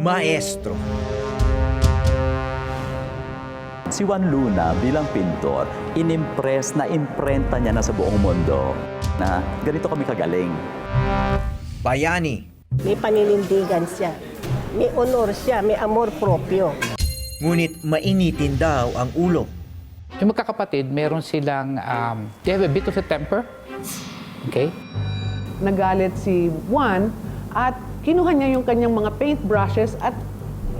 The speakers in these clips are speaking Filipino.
maestro. Si Juan Luna bilang pintor, inimpress na imprenta niya na sa buong mundo na ganito kami kagaling. Bayani, May paninindigan siya. May honor siya, may amor propio. ngunit mainitin daw ang ulo. Yung magkakapatid, meron silang, um, they have a bit of a temper. Okay? nagalit si Juan at kinuha niya yung kanyang mga paintbrushes at,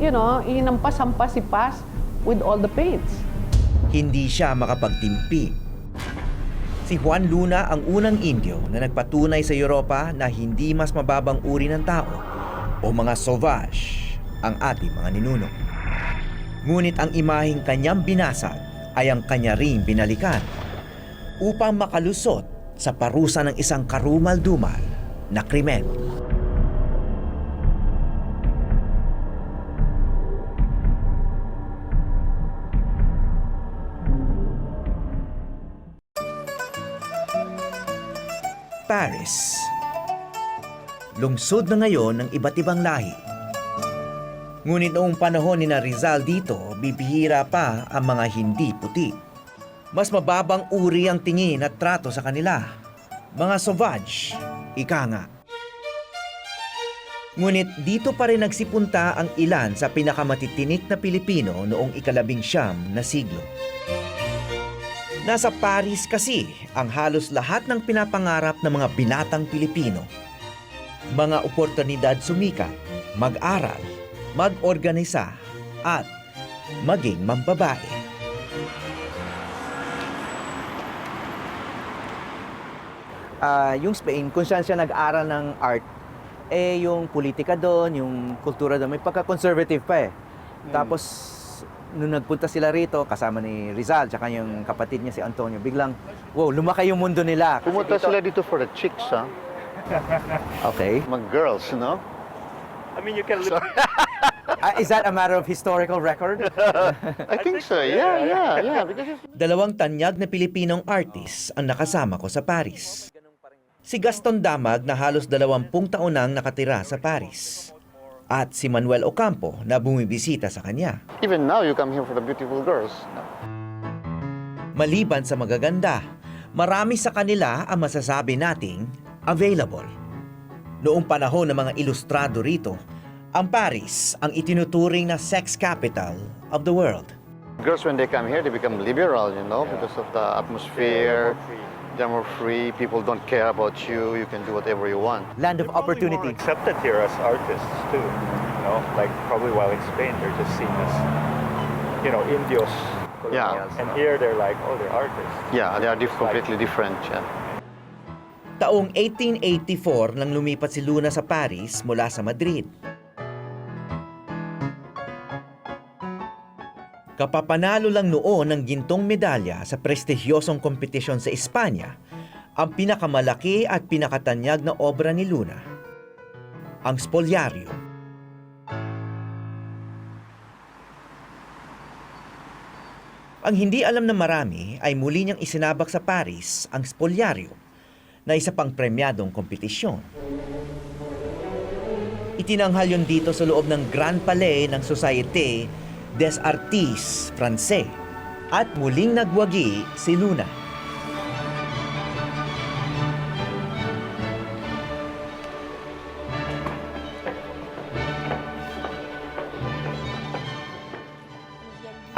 you know, hinampas-hampas si Paz with all the paints. Hindi siya makapagtimpi. Si Juan Luna ang unang Indio na nagpatunay sa Europa na hindi mas mababang uri ng tao o mga sauvage ang ating mga ninuno. Ngunit ang imaheng kanyang binasag ay ang kanya ring binalikan upang makalusot sa parusa ng isang karumal-dumal na krimen. Paris. Lungsod na ngayon ng iba't ibang lahi. Ngunit noong panahon ni Rizal dito, bibihira pa ang mga hindi puti. Mas mababang uri ang tingin at trato sa kanila. Mga sauvage, ika nga. Ngunit dito pa rin nagsipunta ang ilan sa pinakamatitinik na Pilipino noong ikalabing siyam na siglo. Nasa Paris kasi ang halos lahat ng pinapangarap ng mga binatang Pilipino. Mga oportunidad sumikat, mag-aral, mag-organisa, at maging mambabae. Ah, yung Spain, kung saan siya nag-aral ng art, eh yung politika doon, yung kultura doon, may pagka-conservative pa eh. Tapos, nung nagpunta sila rito, kasama ni Rizal, tsaka yung kapatid niya si Antonio, biglang, wow, lumaki yung mundo nila. Kasi Pumunta dito- sila dito for the chicks, ha? Okay. Mga girls, no? Ah, is that a matter of historical record? I think so. Yeah, yeah, yeah. Because it's Dalawang tanyag na Pilipinong artist ang nakasama ko sa Paris. Si Gaston Damag na halos dalawampung taon nang nakatira sa Paris. At si Manuel Ocampo na bumibisita sa kanya. even now you come here for the beautiful girls. Maliban sa magaganda, marami sa kanila ang masasabi nating available. Noong panahon ng mga ilustrado rito, ang Paris ang itinuturing na sex capital of the world. Girls, when they come here, they become liberal, you know, because of the atmosphere. They're more free. People don't care about you. You can do whatever you want. Land of opportunity. accepted here as artists too. You know, like probably while in Spain they're just seen as, you know, indios. Yeah. And here they're like, oh, they're artists. Yeah, they are diff- completely different. Yeah. Taong 1884 nang lumipat si Luna sa Paris mula sa Madrid. Kapapanalo lang noon ng gintong medalya sa prestigyosong kompetisyon sa Espanya, ang pinakamalaki at pinakatanyag na obra ni Luna, ang Spoliario. Ang hindi alam na marami ay muli niyang isinabak sa Paris ang Spoliario na isa pang premyadong kompetisyon. Itinanghal yon dito sa loob ng Grand Palais ng Société des Artistes Français at muling nagwagi si Luna.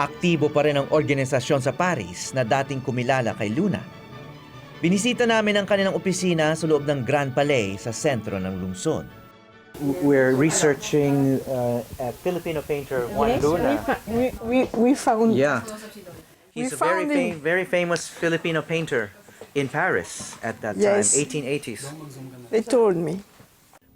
Aktibo pa rin ang organisasyon sa Paris na dating kumilala kay Luna. Binisita namin ang kanilang opisina sa loob ng Grand Palais sa sentro ng lungsod. We're researching uh, a Filipino painter, Juan Luna. We, we, we found Yeah. He's We a very, fam- very famous Filipino painter in Paris at that Yes. time, 1880s. They told me.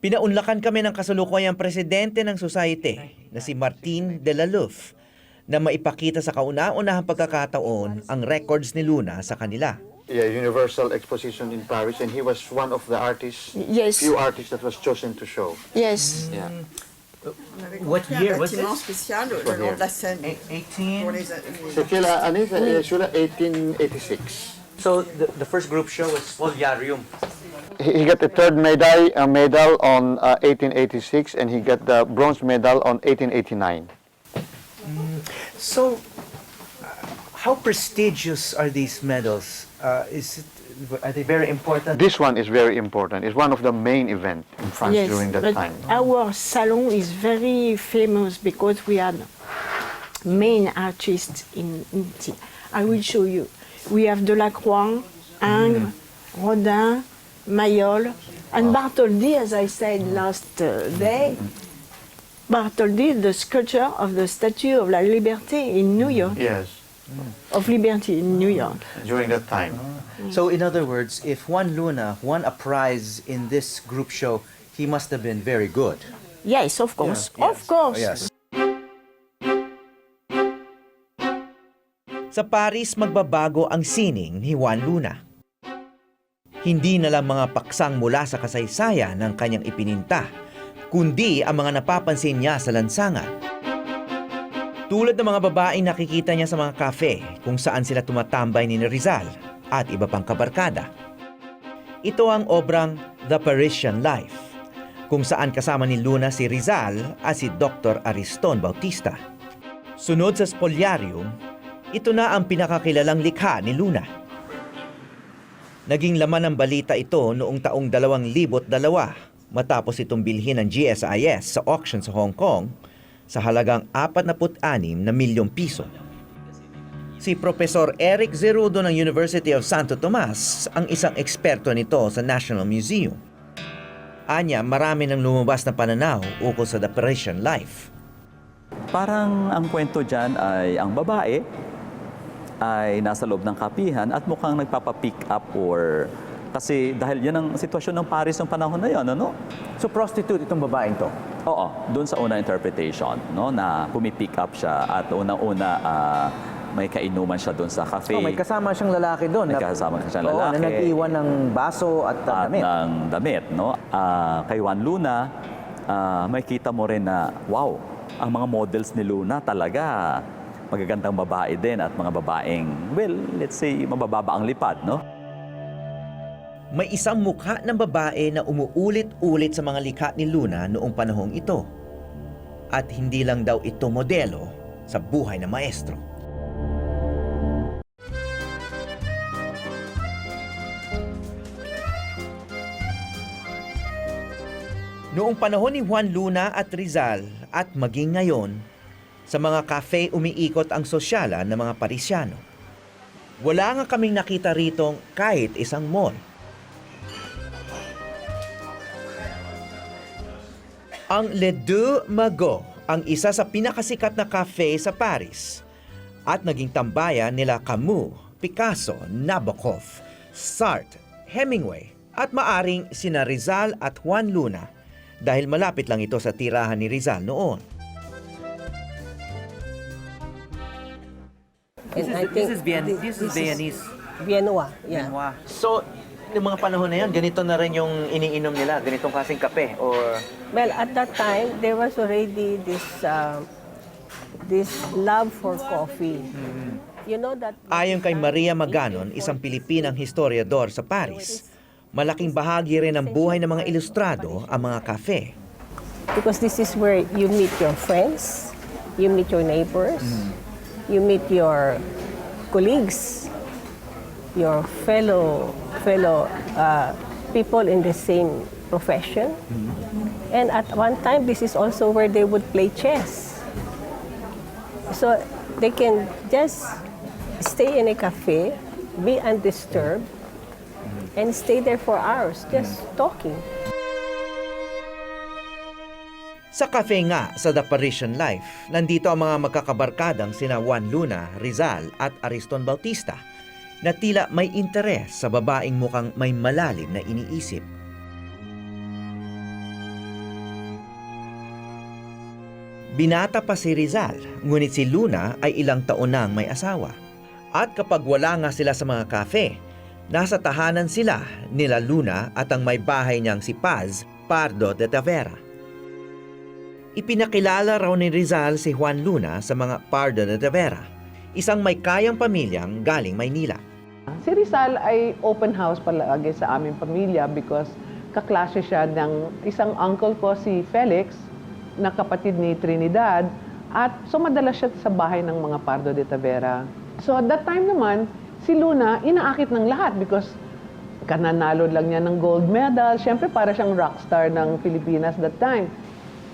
Pinaunlakan kami ng kasalukuyang presidente ng society na si Martin de la Louf na maipakita sa kauna-unahang pagkakataon ang records ni Luna sa kanila. Yeah, Universal Exposition in Paris, and he was one of the artists, Yes. few artists that was chosen to show. Yes. What year was bâtiment this? spécial le long de la Seine. 18. Pour les, les- C'est quelle année? euh, Sur la 1886. So the, the first group show was Spoliarium. He he got the third medal, uh, medal on uh, 1886 and he got the bronze medal on 1889. So, uh, how prestigious are these medals? Uh, is it, are they very important? This one is very important. It's one of the main events in France yes, during that but time. our salon is very famous because we had main artists in, in it. I will show you. We have Delacroix, Ingres, Rodin, Mayol, and Bartholdi, as I said last uh, day. Bartholdi, the sculpture of the Statue of la Liberté in New York, Yes, of Liberty in New York. during that time. So, in other words, if Juan Luna won a prize in this group show, he must have been very good. Yes, of course, Yeah, of yes. course. Yes. Sa Paris, magbabago ang sining ni Juan Luna. Hindi na lang mga paksang mula sa kasaysayan ng kanyang ipininta, kundi ang mga napapansin niya sa lansangan. Tulad ng mga babaeng nakikita niya sa mga kafe kung saan sila tumatambay ni Rizal at iba pang kabarkada. Ito ang obrang The Parisian Life, kung saan kasama ni Luna si Rizal at si Dr. Ariston Bautista. Sunod sa Spoliarium, ito na ang pinakakilalang likha ni Luna. Naging laman ng balita ito noong taong 2002 matapos itong bilhin ng GSIS sa auction sa Hong Kong sa halagang 46 na milyong piso. Si Profesor Eric Zerudo ng University of Santo Tomas ang isang eksperto nito sa National Museum. Anya, marami nang lumabas na pananaw ukol sa The Parisian Life. Parang ang kwento dyan ay ang babae ay nasa loob ng kapihan at mukhang nagpapapick up or kasi dahil yan ang sitwasyon ng Paris ng panahon na yon, ano? So prostitute itong babaeng to. Oo, doon sa una interpretation, no, na pumipick up siya at unang-una ah, may kainuman siya doon sa cafe. Oh, may kasama siyang lalaki doon. May kasama siyang Oo, lalaki. na nag-iwan ng baso at, uh, at damit. ng damit, no? Ah, kay Juan Luna, ah, makita mo rin na, wow, ang mga models ni Luna talaga magagandang babae din at mga babaeng, well, let's say, mabababa ang lipad, no? May isang mukha ng babae na umuulit-ulit sa mga likha ni Luna noong panahong ito. At hindi lang daw ito modelo sa buhay ng maestro. Noong panahon ni Juan Luna at Rizal at maging ngayon, sa mga cafe umiikot ang sosyalan ng mga Parisiano. Wala nga kaming nakita ritong kahit isang mall. Ang Le Deux Magots ang isa sa pinakasikat na cafe sa Paris at naging tambayan nila Camus, Picasso, Nabokov, Sartre, Hemingway at maaring sina Rizal at Juan Luna dahil malapit lang ito sa tirahan ni Rizal noon. And I think Viennois, yeah. So, yung mga panahon na yun, ganito na rin yung iniinom nila, ganitong kasing kape or Well, at that time, there was already this uh, this love for coffee. You know that... Ayon kay Maria Maganon, isang Pilipinang historiador sa Paris, malaking bahagi rin ng buhay ng mga ilustrado ang mga kafe. Because this is where you meet your friends, you meet your neighbors, you meet your colleagues, your fellow fellow uh, people in the same profession. And at one time, this is also where they would play chess. So they can just stay in a cafe, be undisturbed, and stay there for hours just talking. Sa cafe nga sa The Parisian Life, nandito ang mga magkakabarkadang sina Juan Luna, Rizal at Ariston Bautista na tila may interes sa babaeng mukhang may malalim na iniisip. Binata pa si Rizal, ngunit si Luna ay ilang taon nang may asawa. At kapag wala nga sila sa mga kafe, nasa tahanan sila nila Luna at ang may bahay niyang si Paz Pardo de Tavera. Ipinakilala raw ni Rizal si Juan Luna sa mga Pardo de Tavera, isang may kayang pamilyang galing Maynila. Si Rizal ay open house palagi sa aming pamilya because kaklase siya ng isang uncle ko si Felix na kapatid ni Trinidad at so madalas siya sa bahay ng mga Pardo de Tavera. So at that time naman, si Luna inaakit ng lahat because kananalo lang niya ng gold medal. Siyempre para siyang rockstar ng Pilipinas that time.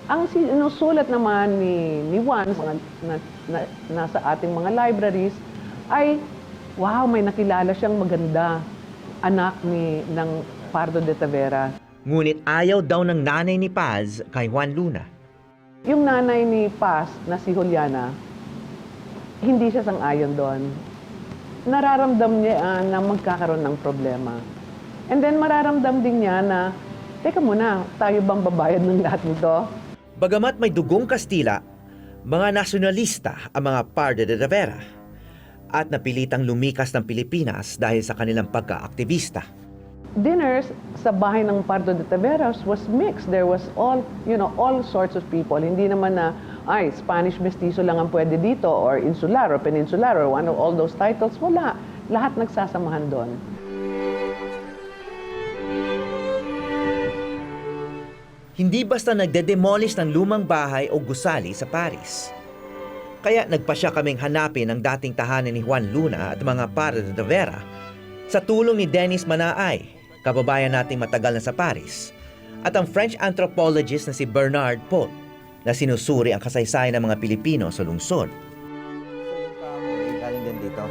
Ang sinusulat naman ni, ni Juan, mga na, na, nasa ating mga libraries, ay, wow, may nakilala siyang maganda, anak ni ng Pardo de Tavera. Ngunit ayaw daw ng nanay ni Paz kay Juan Luna. Yung nanay ni Paz, na si Juliana, hindi siya sang-ayon doon. Nararamdam niya ah, na magkakaroon ng problema. And then mararamdam din niya na, teka muna, tayo bang babayad ng lahat nito? Bagamat may dugong Kastila, mga nasyonalista ang mga Pardo de Tavera at napilitang lumikas ng Pilipinas dahil sa kanilang pagka-aktivista. dinners sa bahay ng Pardo de Taveras was mixed. There was all, you know, all sorts of people. Hindi naman na, ay, Spanish mestizo lang ang pwede dito or insular or peninsular or one of all those titles. Wala. Lahat nagsasamahan doon. Hindi basta nagde-demolish ng lumang bahay o gusali sa Paris. Kaya nagpasya kaming hanapin ang dating tahanan ni Juan Luna at mga Pardo de Tavera sa tulong ni Dennis Manaay, kababayan nating matagal na sa Paris, at ang French anthropologist na si Bernard Pot na sinusuri ang kasaysayan ng mga Pilipino sa lungsod. Galing din dito.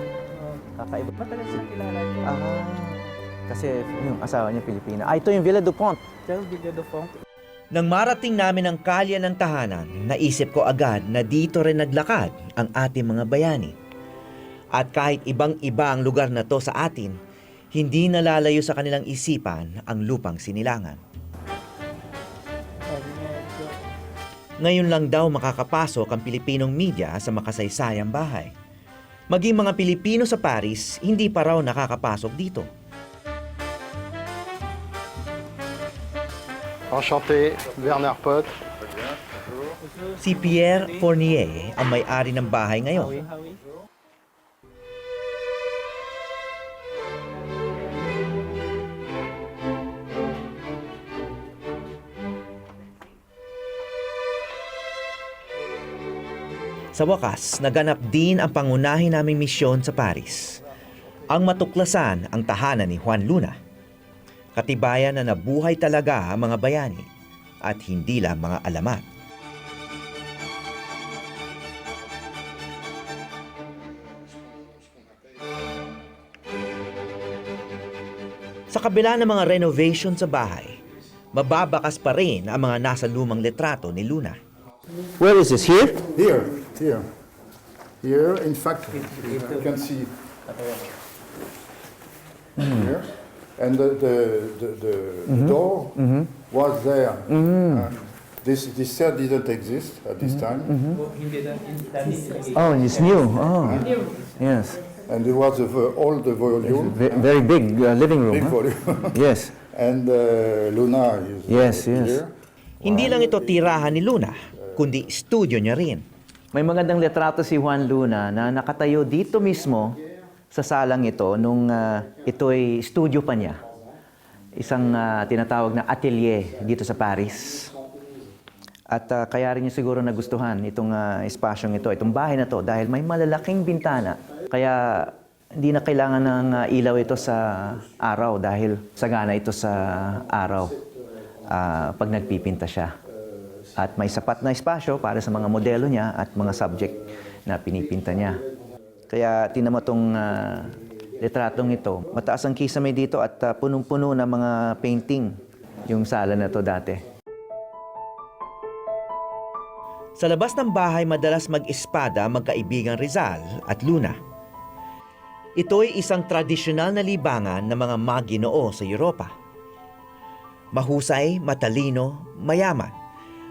Kakaiba. Matagal silang kilala. Ah, kasi yung asawa niya Pilipina. Ah, ito yung Villa Dupont. Nang marating namin ang kalye ng tahanan, naisip ko agad na dito rin naglakad ang ating mga bayani. At kahit ibang-iba ang lugar na to sa atin, hindi nalalayo sa kanilang isipan ang lupang sinilangan. Ngayon lang daw makakapasok ang Pilipinong media sa makasaysayang bahay. Maging mga Pilipino sa Paris, hindi pa raw nakakapasok dito. Enchanté, Werner Pot. Si Pierre Fournier ang may-ari ng bahay ngayon. Sa wakas, naganap din ang pangunahin naming misyon sa Paris. Ang matuklasan ang tahanan ni Juan Luna. Katibayan na nabuhay talaga ang mga bayani at hindi lang mga alamat. Sa kabila ng mga renovation sa bahay, mababakas pa rin ang mga nasa lumang litrato ni Luna. Where is this? Here? Here, here. Here, in fact, you can see here. And the, the, the, the the door was there. Uh, this, this set didn't exist at this time. Oh, it's new. Oh, yes. And it was a v- old volume, very big uh, living room. big volume. Yes. and uh, Luna is Yes, yes. here. Hindi lang ito tirahan ni Luna, kundi studio niya rin. May magandang litrato si Juan Luna na nakatayo dito mismo sa salang ito nung uh, ito ay studio pa niya. Isang uh, tinatawag na atelier dito sa Paris. At uh, kaya rin niya siguro nagustuhan itong uh, espasyong ito, itong bahay na to dahil may malalaking bintana. Kaya hindi na kailangan ng uh, ilaw ito sa araw dahil sagana ito sa araw ah, pag nagpipinta siya. At may sapat na espasyo para sa mga modelo niya at mga subject na pinipinta niya. Kaya tinan mo itong ah, litratong ito. Mataas ang kisame dito at ah, punong-puno ng mga painting yung sala na to dati. Sa labas ng bahay madalas mag-espada magkaibigang Rizal at Luna. Ito ay isang tradisyonal na libangan ng mga maginoo sa Europa. Mahusay, matalino, mayaman.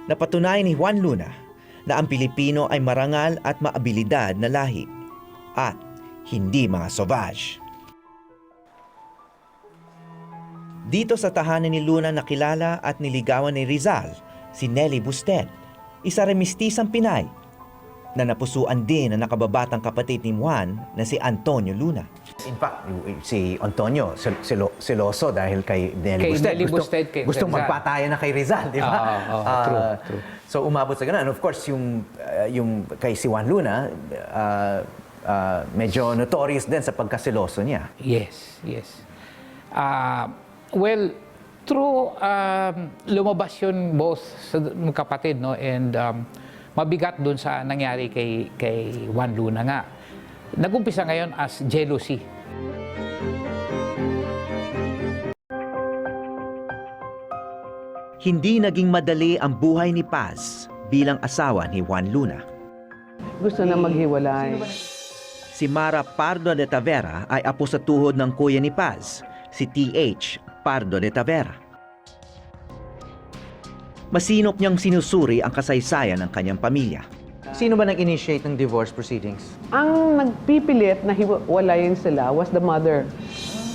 Napatunay ni Juan Luna na ang Pilipino ay marangal at maabilidad na lahi at hindi mga sauvage. Dito sa tahanan ni Luna nakilala at niligawan ni Rizal si Nelly Busted, isa rin mistisang Pinay. na napusuan din ang nakababatang kapatid ni Juan na si Antonio Luna. In fact, si Antonio, sel- selo- seloso dahil kay Nelly Kay Busted. Nelly Gustong- Busted, kay Gustong magpataya na kay Rizal, di ba? Ah, ah, true, true. So, umabot sa ganun. And of course, yung, uh, yung kay si Juan Luna, uh, uh, medyo notorious din sa pagkaseloso niya. Yes, yes. Ah, well, true, um, lumabas yun both sa mga kapatid, no? And um, mabigat dun sa nangyari kay, kay Juan Luna nga. Nagumpisa ngayon as jealousy. Hindi naging madali ang buhay ni Paz bilang asawa ni Juan Luna. Gusto na maghiwalay. Si Mara Pardo de Tavera ay apo sa tuhod ng kuya ni Paz, si T.H. Pardo de Tavera. Masinop niyang sinusuri ang kasaysayan ng kanyang pamilya. Sino ba nag-initiate ng divorce proceedings? Ang nagpipilit na hiwalayin sila was the mother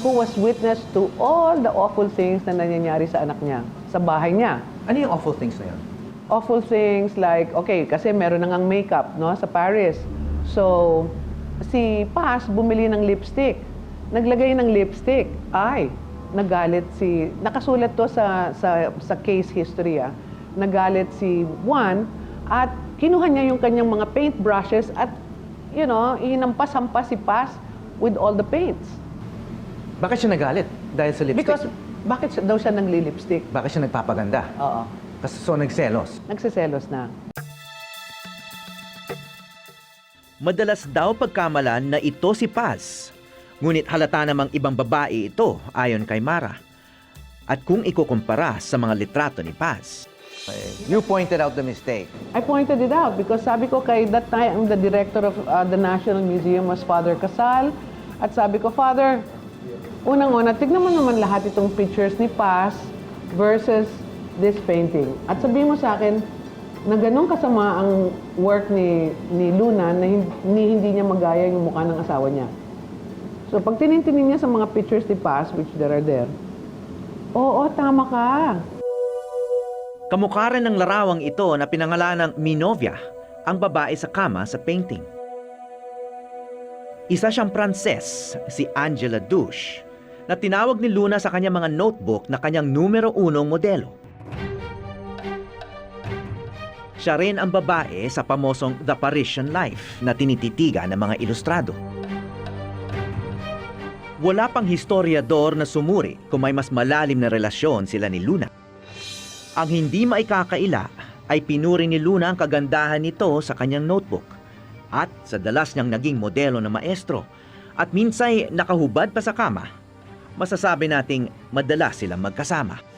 who was witness to all the awful things na nangyayari sa anak niya, sa bahay niya. Ano yung awful things na yun? Awful things like, okay, kasi meron na ngang makeup no, sa Paris. So, si Paz bumili ng lipstick. Naglagay ng lipstick. Ay, nagalit si... Nakasulat to sa, sa, sa case history, ah. Nagalit si Juan at kinuha niya yung kanyang mga paint brushes at, you know, hinampas-hampas si Paz with all the paints. Bakit siya nagalit? Dahil sa lipstick? Because, bakit siya- daw siya nagli-lipstick? Bakit siya nagpapaganda? Oo. Kasi so nagselos. Nagsiselos na. Madalas daw pagkamalan na ito si Paz. Ngunit halata namang ibang babae ito ayon kay Mara. At kung ikukumpara sa mga litrato ni Paz, You pointed out the mistake. I pointed it out because sabi ko kay that time the director of uh, the National Museum was Father Casal at sabi ko Father unang-una tignan mo naman lahat itong pictures ni Paz versus this painting at sabihin mo sa akin na ganun kasama ang work ni ni Luna na hin- ni hindi niya magaya yung mukha ng asawa niya. So pag tinintinin niya sa mga pictures ni Paz which there are there, oo, tama ka. kamukha rin ng larawang ito na pinangalan ng Minovia, ang babae sa kama sa painting. Isa siyang Pranses, si Angela Douche, na tinawag ni Luna sa kanyang mga notebook na kanyang numero unong modelo. Siya rin ang babae sa pamosong The Parisian Life na tinititigan ng mga ilustrado. Wala pang historiador na sumuri kung may mas malalim na relasyon sila ni Luna. Ang hindi maikakaila ay pinuri ni Luna ang kagandahan nito sa kanyang notebook at sa dalas niyang naging modelo na maestro at minsay nakahubad pa sa kama, masasabi nating madalas silang magkasama.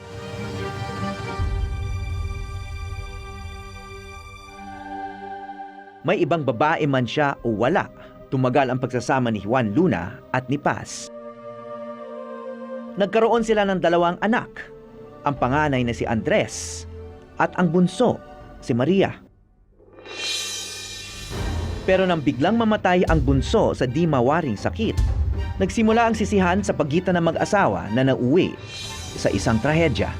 May ibang babae man siya o wala, tumagal ang pagsasama ni Juan Luna at ni Paz. Nagkaroon sila ng dalawang anak, ang panganay na si Andres at ang bunso, si Maria. Pero nang biglang mamatay ang bunso sa di mawaring sakit, nagsimula ang sisihan sa pagitan ng mag-asawa na nauwi sa isang trahedya.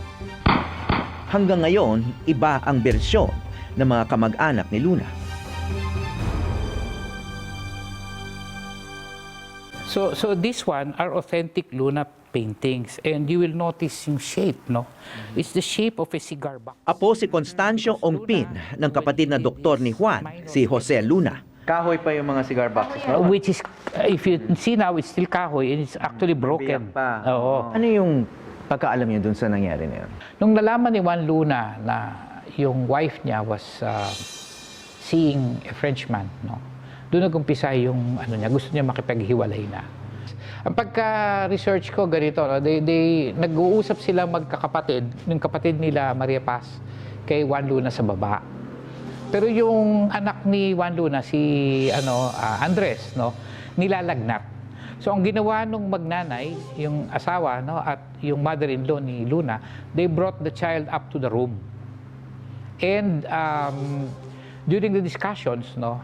Hanggang ngayon, iba ang bersyon ng mga kamag-anak ni Luna. So, so this one are authentic Luna paintings and you will notice yung shape, no? It's the shape of a cigar box. Apo si Constancio Ongpin ng kapatid na doktor ni Juan, si Jose Luna. Kahoy pa yung mga cigar boxes Uh, which is, uh, if you see now, it's still kahoy and it's actually broken. Biyak pa. Oo. Ano yung pagkaalam niyo dun sa nangyari na yun? Nung nalaman ni Juan Luna na yung wife niya was uh, seeing a Frenchman, no? Doon nag-umpisa yung ano niya, gusto niya makipaghiwalay na. Ang pagka-research ko ganito, no? they, they, nag-uusap sila magkakapatid, yung kapatid nila Maria Paz kay Juan Luna sa baba. Pero yung anak ni Juan Luna, si ano, ah, Andres, no, nilalagnat. So ang ginawa nung magnanay, yung asawa no, at yung mother-in-law ni Luna, they brought the child up to the room. And um, during the discussions, no,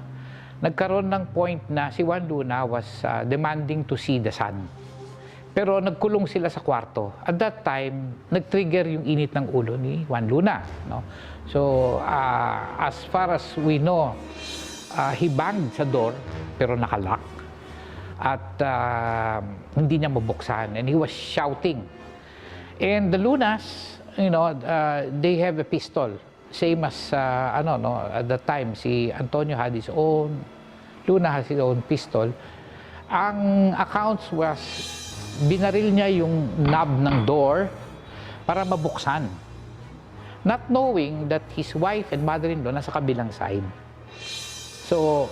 nagkaroon ng point na si Juan Luna was uh, demanding to see the son. Pero nagkulong sila sa kwarto. At that time, nag-trigger yung init ng ulo ni Juan Luna. No? So, uh, as far as we know, ah, he banged sa door pero nakalock. At ah, hindi niya mabuksan and he was shouting. And the Lunas, you know, uh, they have a pistol. Same as, uh, ano, no, at the time, si Antonio had his own, Luna has his own pistol. Ang accounts was, binaril niya yung knob ng door para mabuksan. Not knowing that his wife and mother-in-law nasa kabilang side. So,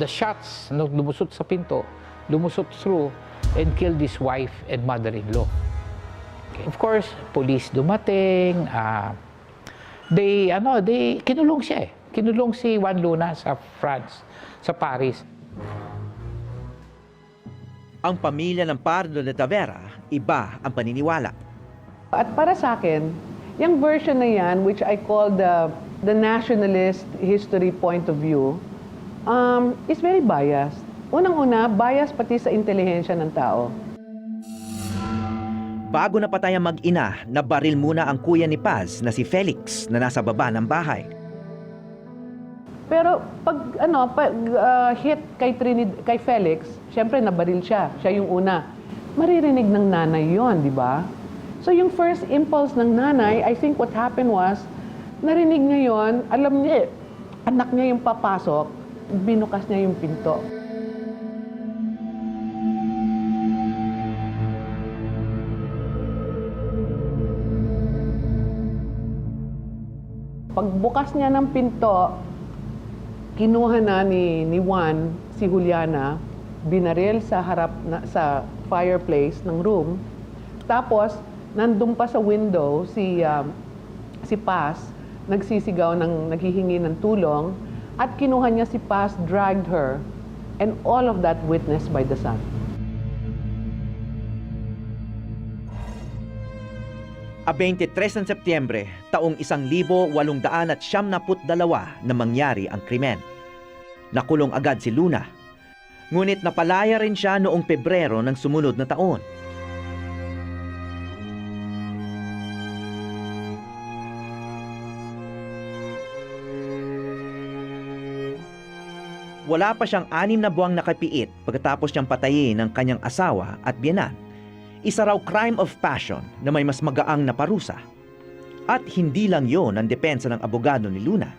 the shots, nung lumusot sa pinto, lumusot through and killed his wife and mother-in-law. Okay. Of course, police dumating, ah, they, ano, they, kinulong siya eh. Kinulong si Juan Luna sa France, sa Paris. Ang pamilya ng Pardo de Tavera, iba ang paniniwala. At para sa akin, yung version na yan, which I call the, the nationalist history point of view, um, is very biased. Unang-una, bias pati sa intelihensya ng tao. Bago napatay ang mag-ina, nabaril muna ang kuya ni Paz na si Felix na nasa baba ng bahay. Pero pag ano, pag uh, hit kay Trinid kay Felix, syempre nabaril siya. Siya yung una. Maririnig ng nanay 'yon, di ba? So yung first impulse ng nanay, I think what happened was narinig niya 'yon, alam niya, anak niya yung papasok, binukas niya yung pinto. Pagbukas niya ng pinto, kinuha na ni, ni Juan si Juliana, binaril sa harap na, sa fireplace ng room. Tapos, nandun pa sa window si, um, si Paz, nagsisigaw ng naghihingi ng tulong, at kinuha niya si Paz, dragged her, and all of that witnessed by the son. A 23 ng Setyembre, taong 1872 na mangyari ang krimen. Nakulong agad si Luna. Ngunit napalaya rin siya noong Pebrero ng sumunod na taon. Wala pa siyang anim na buwang nakapiit pagkatapos niyang patayin ng kanyang asawa at biyanan isa raw crime of passion na may mas magaang na parusa. At hindi lang yon ang depensa ng abogado ni Luna.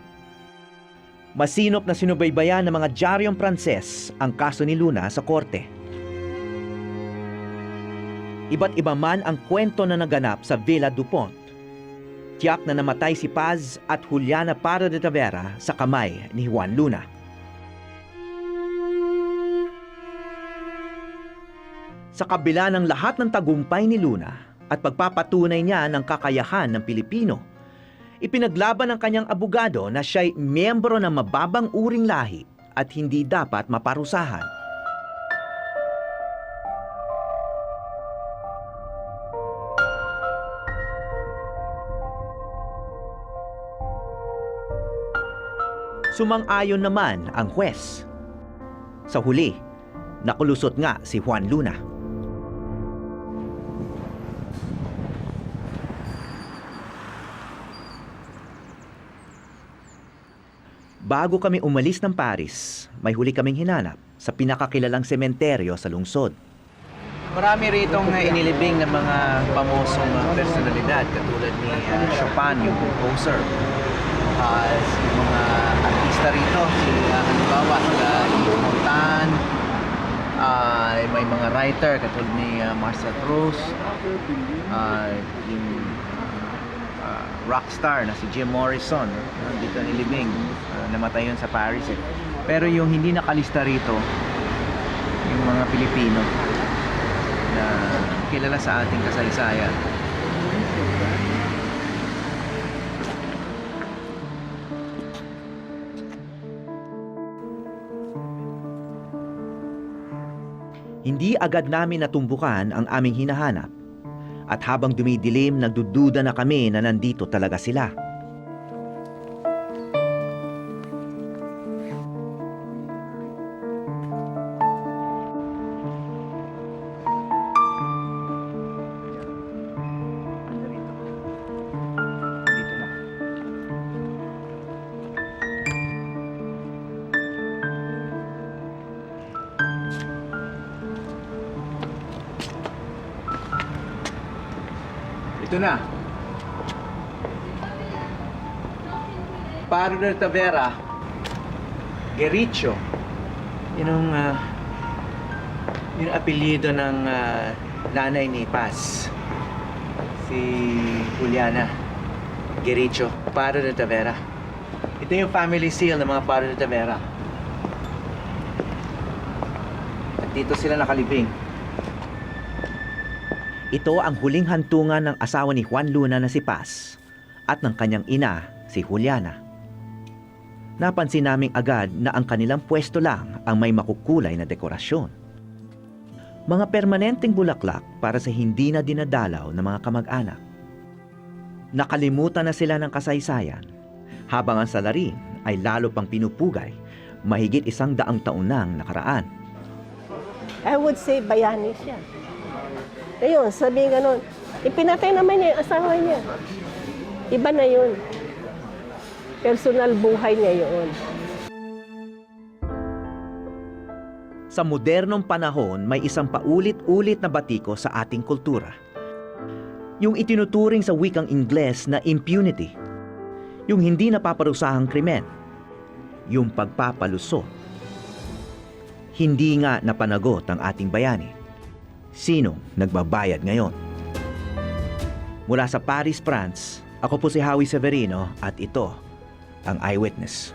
Masinop na sinubaybayan ng mga diaryong Pranses ang kaso ni Luna sa korte. Iba't iba man ang kwento na naganap sa Villa Dupont. Tiyak na namatay si Paz at Juliana Parra de Tavera sa kamay ni Juan Luna. Sa kabila ng lahat ng tagumpay ni Luna at pagpapatunay niya ng kakayahan ng Pilipino, ipinaglaban ng kanyang abogado na siya'y miyembro ng mababang uring lahi at hindi dapat maparusahan. Sumang-ayon naman ang huwes. Sa huli, nakulusot nga si Juan Luna. Bago kami umalis ng Paris, may huli kaming hinanap sa pinakakilalang sementeryo sa lungsod. Marami ritong uh, inilibing ng mga pamosong uh, personalidad katulad ni uh, Chopin, yung composer. Uh, yung mga artista rito, si uh, halimbawa sila Yves Montand, uh, may mga writer katulad ni uh, Marcel Proust, uh, yung rockstar na si Jim Morrison, uh, dito nilibing, uh, namatay yun sa Paris eh. Pero yung hindi nakalista rito, yung mga Pilipino, na kilala sa ating kasaysayan. Hindi agad namin natumbukan ang aming hinahanap. At habang dumidilim, nagdududa na kami na nandito talaga sila. Ito na. Paro de Tavera. Gericho. Yun ang, ah, yun ang apelyido ng ah, nanay ni Paz. Si Juliana. Gericho. Paro de Tavera. Ito yung family seal ng mga Paro de Tavera. At dito sila nakalibing. Ito ang huling hantungan ng asawa ni Juan Luna na si Paz at ng kanyang ina, si Juliana. Napansin naming agad na ang kanilang pwesto lang ang may makukulay na dekorasyon. Mga permanenteng bulaklak para sa hindi na dinadalaw ng mga kamag-anak. Nakalimutan na sila ng kasaysayan, habang ang salarin ay lalo pang pinupugay mahigit isang daang taon nang nakaraan. I would say bayani siya. Ngayon, sabihin ganun, ipinatay naman niya yung asawa niya. Iba na yun. Personal buhay niya yun. Sa modernong panahon, may isang paulit-ulit na batiko sa ating kultura. Yung itinuturing sa wikang Ingles na impunity. Yung hindi napaparusahang krimen. Yung pagpapaluso. Hindi nga napanagot ang ating bayani. Sinong nagbabayad ngayon? Mula sa Paris, France, ako po si Howie Severino at ito ang Eyewitness.